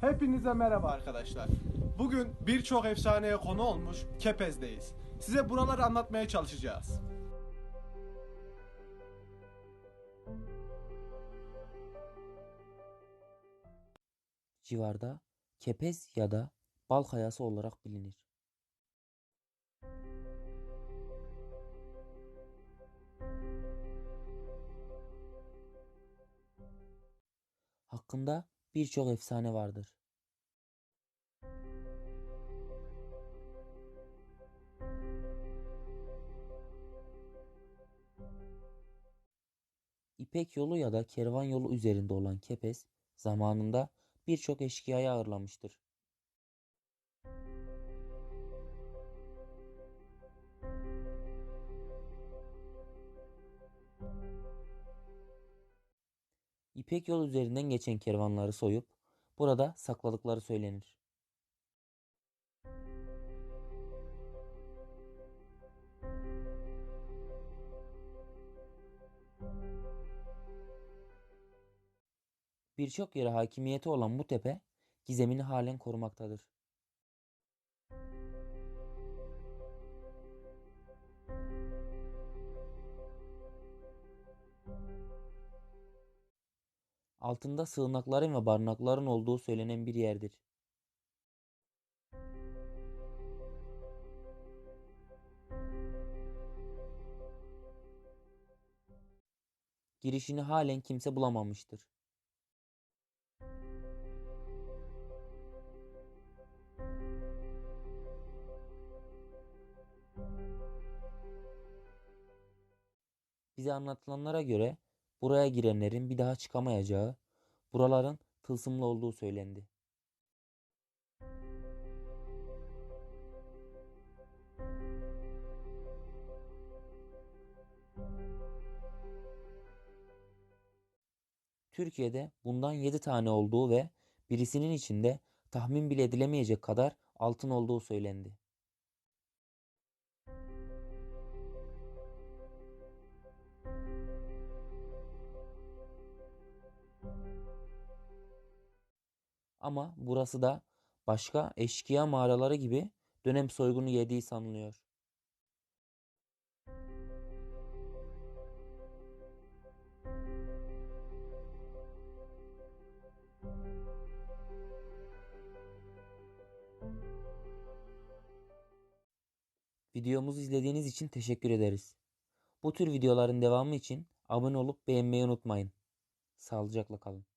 Hepinize merhaba arkadaşlar. Bugün birçok efsaneye konu olmuş Kepez'deyiz. Size buraları anlatmaya çalışacağız. civarda kepez ya da bal kayası olarak bilinir. Hakkında birçok efsane vardır. İpek yolu ya da kervan yolu üzerinde olan Kepez zamanında birçok eşkıyayı ağırlamıştır. İpek yolu üzerinden geçen kervanları soyup burada sakladıkları söylenir. Birçok yere hakimiyeti olan bu tepe gizemini halen korumaktadır. Altında sığınakların ve barınakların olduğu söylenen bir yerdir. Girişini halen kimse bulamamıştır. Bize anlatılanlara göre buraya girenlerin bir daha çıkamayacağı, buraların tılsımlı olduğu söylendi. Türkiye'de bundan 7 tane olduğu ve birisinin içinde tahmin bile edilemeyecek kadar altın olduğu söylendi. Ama burası da başka eşkıya mağaraları gibi dönem soygunu yediği sanılıyor. Videomuzu izlediğiniz için teşekkür ederiz. Bu tür videoların devamı için abone olup beğenmeyi unutmayın. Sağlıcakla kalın.